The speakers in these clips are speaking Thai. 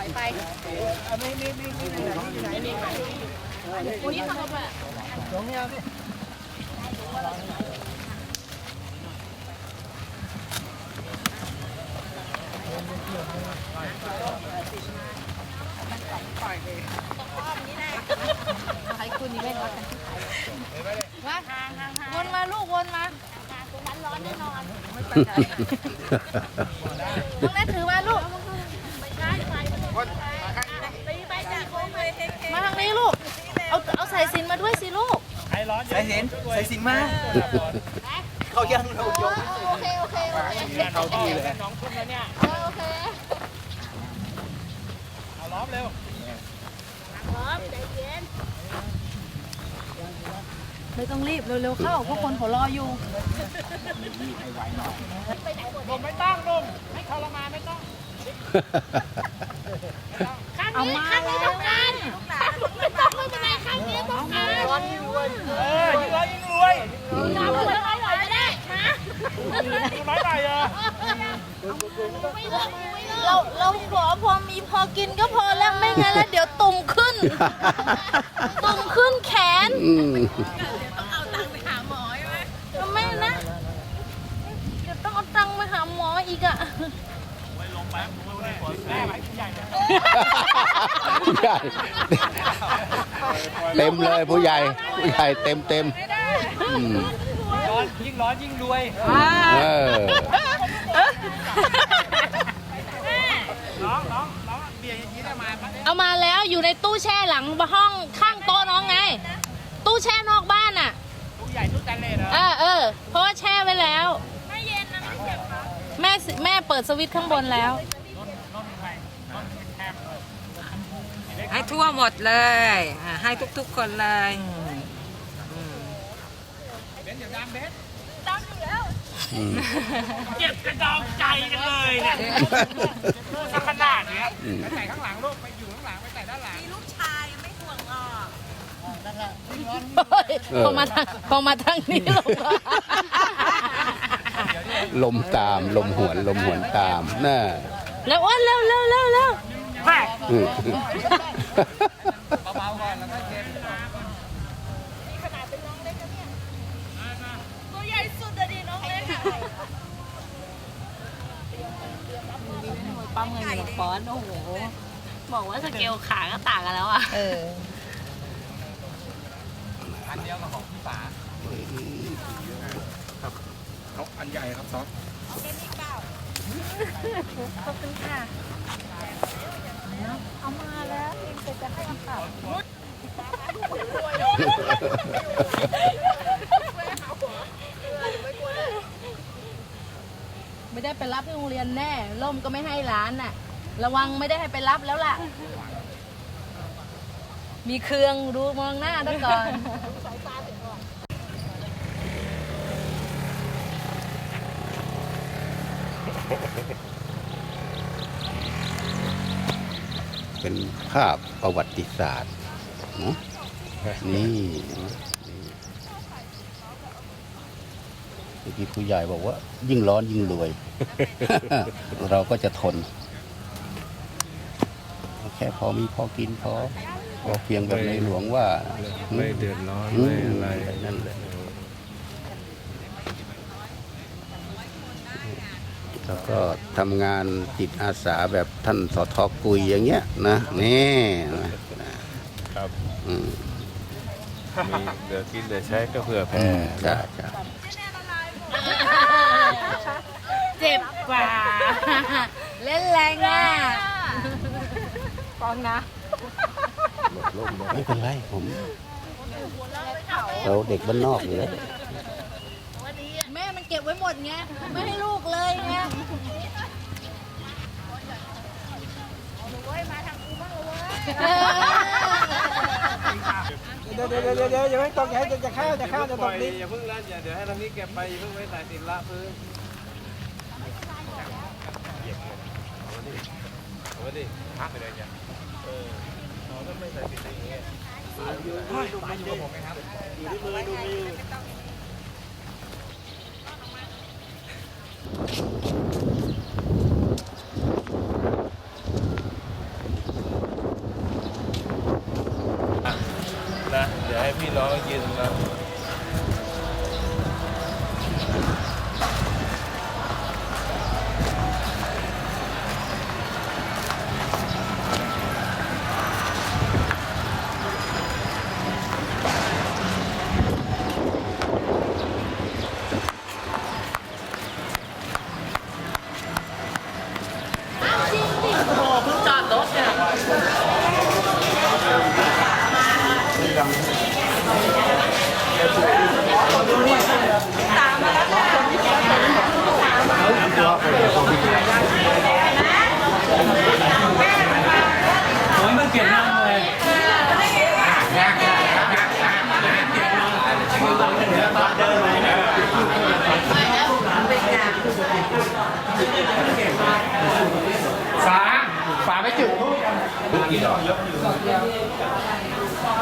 อยไปอุ้ยทำแบบใครคุณนี่เล่นวัดกันที่ไหนว่าวนมาลูกวนมาตรงนั้นร้อนแน่นอนตรงนั้นถือมาลูก มาทางนี้ลูก เอาเอาสายสิญจนมาด้วยสิลูกใส่สินใส่สินมา เขายังเรายกโอเค โอเค โอเคเขาดีเลยโอเคเอาล้อมเร็ว พร้อมใจเย็น ไม่ต้องรีบเร็วๆเข้าเพราะคนเขารออยู่ลมไม่ต้องลมไม่ทรมานไม่ต้อง ข้างนี้ข้างนี้ต้องการไม่ต้องไม่เป็นไรข้างนี้ต้องการร้อนอยู่ เออยิ่งร้อยยิ่งรวย น้ำมันร้อยหน่อยก็ได้มา ยิ่งร้อยหน่อยเออ ไม่ เลิกไม่เลิกเราเราขอพอมีพอกินก็พอแล้วไม่งั้นแล้วเดี๋ยวตุ่มขึ้น ตุ่มขึ้นแขนอืมทำไมนะเดี๋ยวต้องเอาตังค์ไปหาหมออีกอะแม่ไปผู้ใหญ่เลยผู้ใหญ่เต็มเลยผู้ใหญ่ ผู้ใหญ่เต็มเต็มอืมร้อนยิ่งร้อนยิ่งรวย เออ น้องน้องน้องเบียร์อย่างนี้ได้มาปะเนี่ยเอามาแล้วอยู่ในตู้แช่หลังห้องข้างโต๊ะน้องไง ตู้แช่นอกบ้านอะตู้ใหญ่ตู้แตนเลสเหรอเออเออเพราะว่าแช่ไว้แล้ว ไม่เย็นนะไม่เจ็บแม่สิแม่เปิดสวิตช์ข้างบนแล้วให้ทั่วหมดเลยอ่าให้ทุกๆคนเลย เบนซ์อย่าดังเบนซ์อืม เจ็บกระดองใจจังเลยเนี่ยสักขนาดเนี้ยอืมไปใส่ข้างหลังลูกไปอยู่ข้างหลังไปใส่ด้านหลังพอมาทางพอมาทางนี้ลงมาลมตามลมหวนลมหวนตามน่าแล้วอ้วนเร็วเร็วเร็วเร็วแม่อืมเบาๆก่อนแล้วก็เย็น ตัวใหญ่สุดอะดิน้องเล็กอะ ปั๊มเงินหนึ่งปอนด์โอ้โห บอกว่าสเกลขาก็ต่างกันแล้วอะ เออ อันเดียวกับของพี่ฝาครับเขาอันใหญ่ครับซอส ไม่ได้ไปรับที่โรงเรียนแน่ ล่มก็ไม่ให้ร้านน่ะ ระวังไม่ได้ให้ไปรับแล้วล่ะ มีเครื่องดูมองหน้าด้วยก่อน เป็นภาพประวัติศาสตร์เนอะนี่นะนี่เมื่อกี้ผู้ใหญ่บอกว่า ยิ่งร้อนยิ่งรวย เราก็จะทน แค่พอมีพอกินพอพอเพียงแบบในหลวงว่า ไม่เดือดร้อนอืไม่อะไรนั่นแหละแล้วก็ทำงานจิตอาสาแบบท่านสอทอกุยอย่างเงี้ยนะนี่นะครับอืมมีเหลือกินเหลือใช้ก็เผื่อเอแผ่อใช่ใช่ เจ็บกว่า เล่นแรงอะไม่เป็นไรผมเราเด็กบ้านนอกอยู่แล้วแม่มันเก็บไว้หมดไงไม่ให้ลูกเลยไงเดี๋ยวเดี๋ยวเดี๋ยวเดี๋ยวอย่าให้ตกอย่าให้จะข้าวจะข้าวจะตกดินอย่าเพิ่งลั่นอย่าเดี๋ยวให้ทางนี้เก็บไปอย่าเพิ่งไว้ใส่สินละพื้นเอาไว้ดิพักไปเลยเนี่ยเออเราก็ไม่ใส่สินอย่างเงี้ยดูมือดูมือนะเดี๋ยวให้พี่น้องยืนตรงนั้น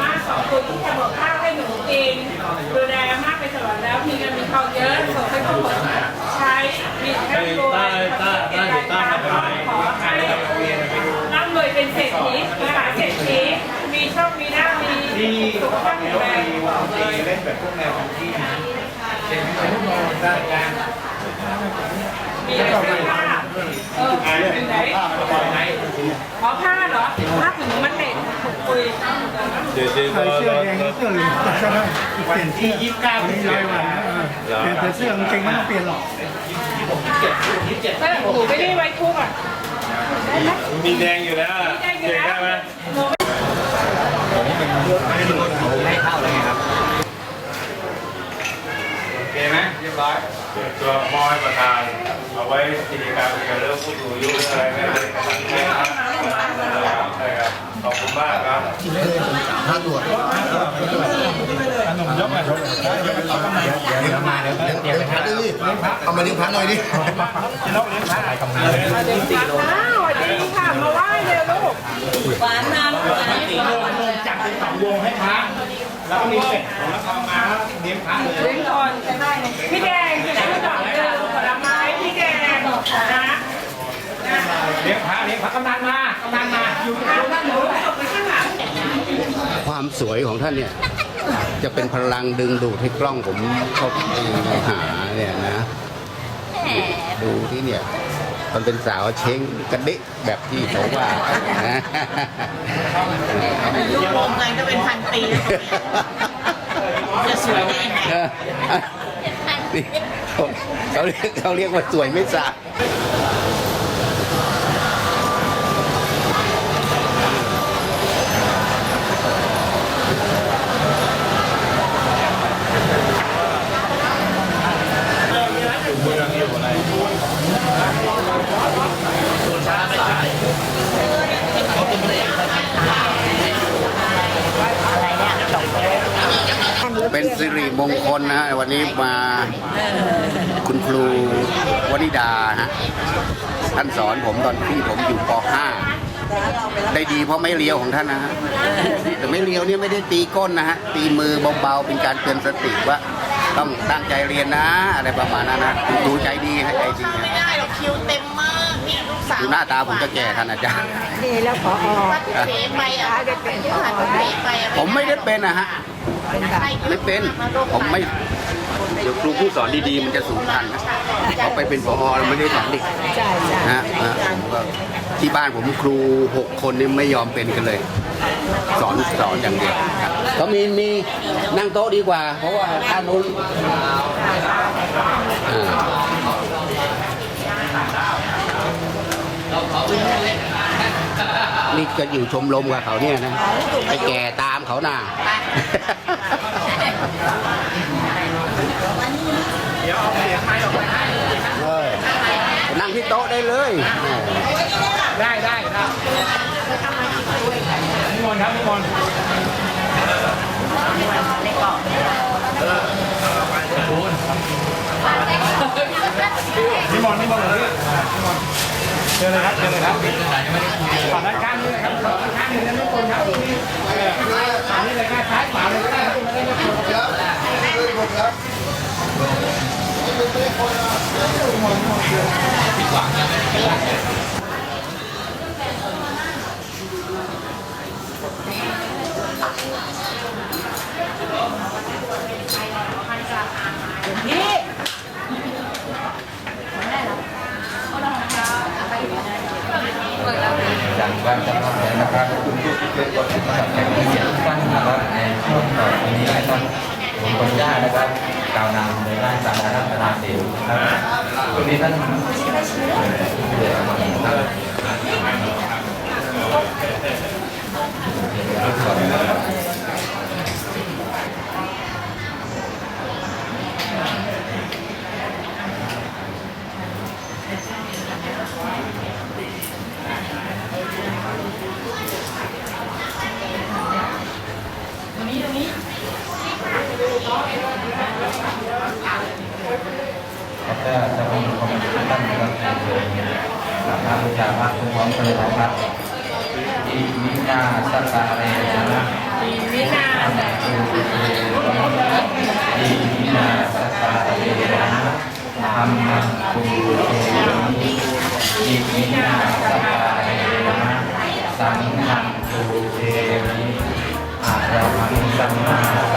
มาสองคนที่จะบอกข้าวให้หนูกินดูแลมากไปตลอดแล้วมีเงินมีทองเยอะส่งให้พ่อผมใช้มีแค่รวยขอให้ร่ำรวยเป็นเศรษฐีมหาเศรษฐีมีโชคมีลามีสุขภาพแข็งแรงมีเสื้อผ้าเออเป็นไหนข อผ้าเหรอผ้าถึงมันเหม็นคุยเดี๋ยวเดี๋ยวใส่เสื้อแดงเสื้อเหลืองก็ได้เปลี่ยนเสื้อยี่สิบเก้ามีรายวันเปลี่ยนแต่เสื้อกางเกงไม่ต้องเปลี่ยนหรอกเออหนูไม่ได้ไว้ทุกข์อะมีแดงอยู่แล้วอะได้อยู่เด็กแล้วได้ไหมหนูไม่โอ เคไหมเรียบร้อยเดี๋ยวตัวมอยประธาน เอาไว้กิจกรรมเกี่ยวกับเรื่องผู้สูงอายุเรื่องอะไรไม่ได้ครับใช่ครับขอบคุณมากครับถ้าตรวจขนมยกมาเดี๋ยวมาเดี๋ยวเดี๋ยวพักดิเอามาเลี้ยงพักหน่อยดิอ้าวสวัสดีค่ะมาไหว้เร็วลูกหวานนานหวานจัดเป็นสองวงให้พัก แล้วก็มีเป็ดแล้วก็มาเลี้ยงพักเลยเลี้ยงก่อนพี่แดงพี่แดงดอกเดิมผลไม้พี่แดงนะเลี้ยงพักเลี้ยงพักกำนันมากำนันมา อยู่ทางด้านหนูตกไปข้างหลัง ความสวยของท่านเนี่ย จะเป็นพลังดึงดูดให้กล้องผมเข้าไปหาเนี่ยนะ ดูที่เนี่ย มันเป็นสาวเช้งกระดิกแบบที่เขาว่านะลูกวงกันก็เป็นพันปีจะสวยได้ไงนี่เขาเขาเรียกเขาเรียกว่าสวยไม่สะอาด เป็นสิริมงคลนะฮะ วันนี้มาคุณครูวนิดาฮะท่านสอนผมตอนที่ผมอยู่ป .5 ได้ดีเพราะไม่เลี้ยวของท่านนะฮะแต่ไม่เลี้ยวเนี่ยไม่ได้ตีก้นนะฮะตีมือเบาๆเป็นการเตือนสติว่าต้องตั้งใจเรียนนะ อะไรประมาณนั้นนะคุณครูใจดีให้ใจดีไม่นะได้หรอกคิวเต็มมากนี่ลูกสาวดูหน้าตาผมจะแก่ท่านอาจารย์วัดเป๋ไปอะที่ผ่านวัดเป๋ไปอะผมไม่ได้เป็นนะฮะไม่เป็นผมไม่ เดี๋ยวครูผู้สอนดีๆ มันจะสูญพันธุ์นะเอาไปเป็นปอแล้วไม่ได้สอนเด็กนะฮะนะผมก็ที่บ้านผมครูหกคนนี่ไม่ยอมเป็นกันเลย สอนสอนอย่างเดียวครับก็มีมีนั่งโต๊ะดีกว่า เพราะว่าด้านนู้นอ่านี่ก็อยู่ชมรมกับเขาเนี่ยนะไปแก่ตามเขาหน่า๋ยวเอาเสียงไม้ออกไปให้เลยนั่งที่โต๊ะได้เลยได้ได้ครับนิมนต์ครับนิมนต์นิมนต์นิมนต์เหรอนิมนต์เชิญเลยครับเชิญเลยครับขอด้านข้างนี่เลยครับขอด้านข้างนี่นะทุกคนครับนี่เอออันนี้เลยครับซ้ายขวาเลยก็ได้ครับไม่ได้ไม่ได้ ผิดหวังนะไม่เป็นไร ตรง สัมมาบูชาพระทุกของเกิดของพระอิมินาสตาเรนะอิมินาสัตอิมินาสตาเรนะธรรมภูมิอิมินาสตาเรนะสังฆังภูเทมิอารังสัมมา